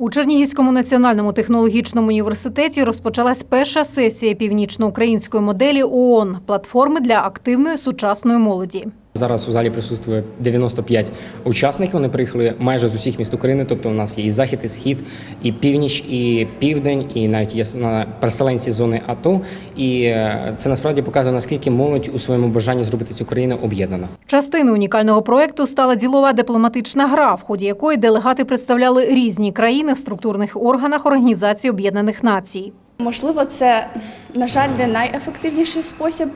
У Чернігівському національному технологічному університеті розпочалась перша сесія північноукраїнської моделі ООН – платформи для активної сучасної молоді. Зараз у залі присутствує 95 учасників. Вони приїхали майже з усіх міст України. Тобто, у нас є і захід, і схід, і північ, і південь, і навіть є переселенці зони АТО. І е, це насправді показує наскільки молодь у своєму бажанні зробити цю країну об'єднана. Частиною унікального проєкту стала ділова дипломатична гра, в ході якої делегати представляли різні країни в структурних органах Організації Об'єднаних Націй. Можливо, це, на жаль, не найефективніший спосіб,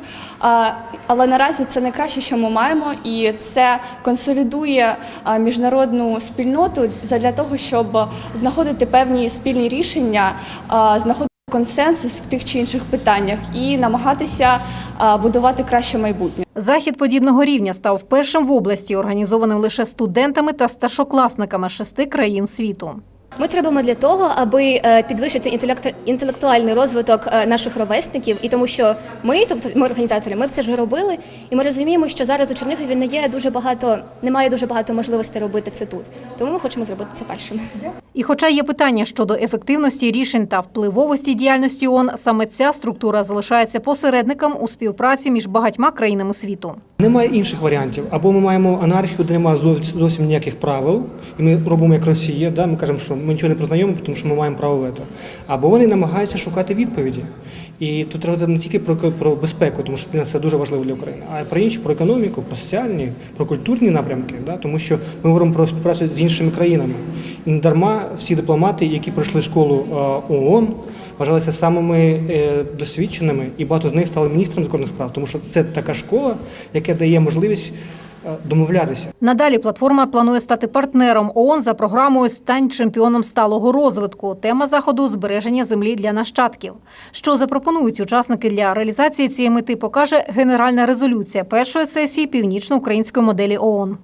але наразі це найкраще, що ми маємо, і це консолідує міжнародну спільноту для того, щоб знаходити певні спільні рішення, знаходити консенсус в тих чи інших питаннях і намагатися будувати краще майбутнє. Захід подібного рівня став першим в області, організованим лише студентами та старшокласниками шести країн світу. Ми робимо для того, аби е, підвищити інтелект- інтелектуальний розвиток е, наших ровесників, і тому що ми, тобто ми організатори, ми це вже робили, і ми розуміємо, що зараз у Чернігові не є дуже багато, немає дуже багато можливостей робити це тут. Тому ми хочемо зробити це першим. І хоча є питання щодо ефективності рішень та впливовості діяльності ООН, саме ця структура залишається посередником у співпраці між багатьма країнами світу. Немає інших варіантів. Або ми маємо анархію, де немає зовсім, ніяких правил, і ми робимо як Росія, да? ми кажемо, що ми нічого не признаємо, тому що ми маємо право вето. Або вони намагаються шукати відповіді. І тут треба не тільки про, про безпеку, тому що це дуже важливо для України, а й про інші, про економіку, про соціальні, про культурні напрямки, да? тому що ми говоримо про співпрацю з іншими країнами. І не дарма всі дипломати, які пройшли школу е, ООН, вважалися самими е, досвідченими, і багато з них стали міністром закордонних справ, тому що це така школа, яка дає можливість е, домовлятися. Надалі платформа планує стати партнером ООН за програмою Стань чемпіоном сталого розвитку. Тема заходу збереження землі для нащадків. Що запропонують учасники для реалізації цієї мети, покаже генеральна резолюція першої сесії північноукраїнської моделі ООН.